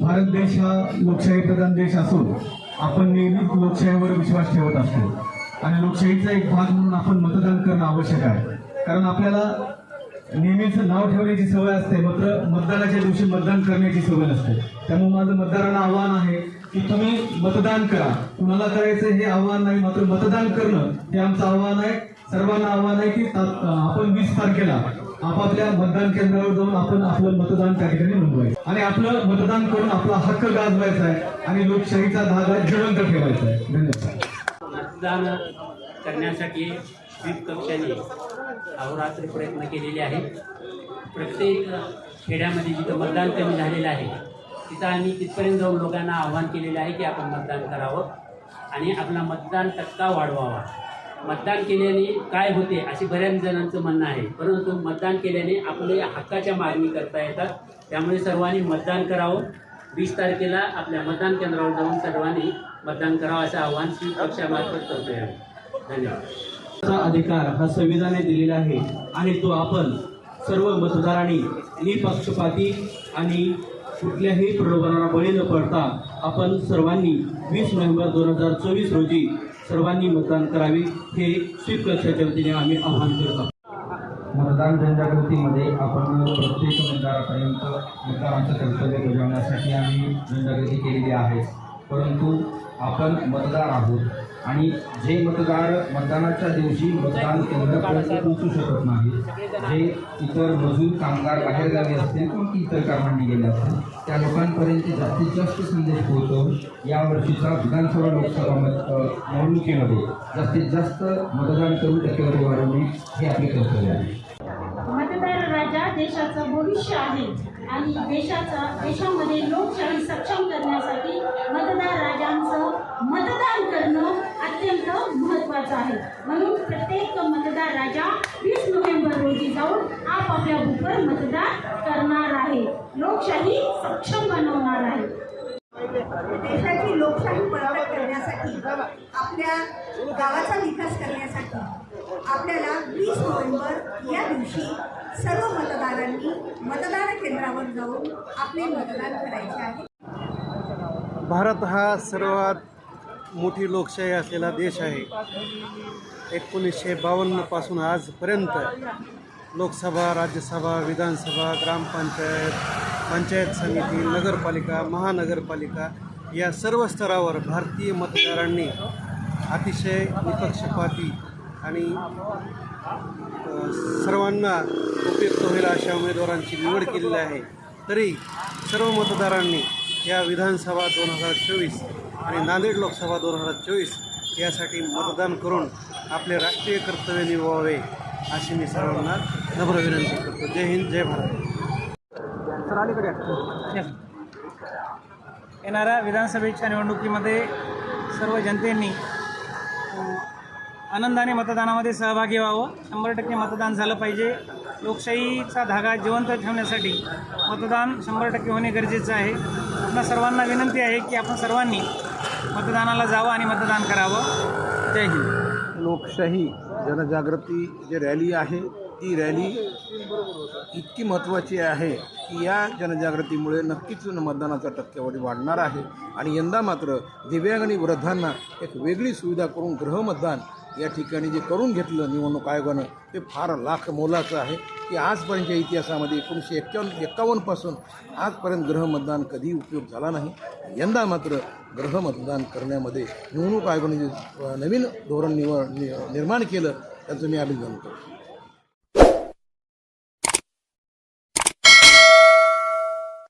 भारत देश हा लोकशाही प्रधान देश असून आपण नेहमीच लोकशाहीवर विश्वास ठेवत असतो. आणि लोकशाहीचा एक भाग म्हणून आपण मतदान करणं आवश्यक आहे. कारण आपल्याला नेहमीच नाव ठेवण्याची सवय असते मात्र मतदानाच्या दिवशी मतदान करण्याची सवय नसते. त्यामुळे माझं मतदारांना आव्हान आहे की तुम्ही मतदान करा. कुणाला करायचं हे आव्हान नाही मात्र मतदान करणं हे आमचं आव्हान आहे. सर्वांना आव्हान आहे की आपण वीस तारखेला आपापल्या मतदान केंद्रावर जाऊन आपण आपलं मतदान त्या ठिकाणी नोंदवायचं. आणि आपलं मतदान करून आपला हक्क गाजवायचा आहे आणि लोकशाहीचा धागा जिवंत ठेवायचा आहे. धन्यवाद. मतदान करण्यासाठी स्वीप कक्षाने अहोरात्र प्रयत्न केलेले आहेत. प्रत्येक खेड्यामध्ये जिथं मतदान कमी झालेलं आहे तिथं आम्ही तिथपर्यंत जाऊन लोकांना आव्हान केलेलं आहे की आपण मतदान करावं आणि आपला मतदान टक्का वाढवावा. मतदान केल्याने काय होते असे बऱ्याच जणांचं म्हणणं आहे. परंतु मतदान केल्याने आपले हक्काच्या मागणी करता येतात. त्यामुळे सर्वांनी मतदान करावं. वीस तारखेला आपल्या मतदान केंद्रावर जाऊन सर्वांनी मतदान करावं असं आव्हान श्री पक्षामार्फत करतोय आम्ही. धन्यवाद. अधिकार हा संविधानाने दिलेला आहे आणि तो आपण सर्व मतदारांनी निपक्षपाती आणि कुठल्याही प्रलोभनाला बळी न पडता आपण सर्वांनी वीस नोव्हेंबर दोन हजार चोवीस रोजी सर्वांनी मतदान करावे हे स्वीप लक्षाच्या वतीने आम्ही आवाहन करत. आहोत मतदान जनजागृतीमध्ये आपण प्रत्येक मतदारापर्यंत मतदानाचं कर्तव्य बजावण्यासाठी आम्ही जनजागृती केलेली आहे. परंतु आपण मतदार आहोत. आणि जे मतदार मतदानाच्या दिवशी मतदान केंद्रापर्यंत पोहोचू शकत नाही जे इतर मजूर कामगार बाहेरगावी असतील किंवा इतर कामांनी गेले असतील त्या लोकांपर्यंत जास्तीत जास्त संदेश पोहोचवून यावर्षीचा विधानसभा लोकसभा मत निवडणुकीमध्ये जास्तीत जास्त मतदान करून टक्केवारी वाढवणे हे आपले कर्तव्य आहे. देशाचं भविष्य आहे आणि देशाचा देशामध्ये लोकशाही सक्षम करण्यासाठी मतदार राजांचं मतदान करणं अत्यंत महत्त्वाचं आहे. म्हणून प्रत्येक मतदार राजा वीस नोव्हेंबर रोजी जाऊन आपापल्या बूथवर मतदान करणार आहे. लोकशाही सक्षम बनवणार आहे. देशाची लोकशाही बळकट करण्यासाठी आपल्या गावाचा विकास करण्यासाठी आपल्याला वीस नोव्हेंबर या दिवशी सर्व केंद्रावर जाऊन आपले मतदान करायचे आहे. भारत हा सर्वात मोठी लोकशाही असलेला देश आहे. एकोणीसशे बावन्नपासून आजपर्यंत लोकसभा राज्यसभा विधानसभा ग्रामपंचायत पंचायत समिती नगरपालिका महानगरपालिका या सर्व स्तरावर भारतीय मतदारांनी अतिशय निपक्षपाती आणि सर्वांना उपयुक्त होईल अशा उमेदवारांची निवड केलेली आहे. तरी सर्व मतदारांनी या विधानसभा दोन हजार चोवीस आणि नांदेड लोकसभा दोन हजार चोवीस यासाठी मतदान करून आपले राष्ट्रीय कर्तव्य निभावावे अशी मी सर्वांना नम्र विनंती करतो. जय हिंद जय भारत. येणाऱ्या विधानसभेच्या निवडणुकीमध्ये सर्व जनतेने आनंदाने मतदानामध्ये सहभागी व्हावं. शंभर टक्के मतदान झालं पाहिजे. लोकशाहीचा धागा जिवंत ठेवण्यासाठी मतदान शंभर टक्के होणे गरजेचं आहे. आपल्या सर्वांना विनंती आहे की आपण सर्वांनी मतदानाला जावं आणि मतदान करावं. जय हिंद. लोकशाही जनजागृती जी रॅली आहे ती रॅली इतकी महत्त्वाची आहे की या जनजागृतीमुळे नक्कीच मतदानाचा टक्केवारी वाढणार आहे. आणि यंदा मात्र दिव्यांग आणि वृद्धांना एक वेगळी सुविधा करून गृहमतदान या ठिकाणी जे करून घेतलं निवडणूक आयोगानं ते फार लाख मोलाचं आहे की आजपर्यंतच्या इतिहासामध्ये एकोणीसशे एक्क्यावन्न एक्कावन्नपासून आजपर्यंत गृहमतदान कधी उपयोग झाला नाही. यंदा मात्र गृहमतदान करण्यामध्ये निवडणूक आयोगाने जे नवीन धोरण निवड नि निर्माण केलं त्याचं मी अभिनंदन करतो.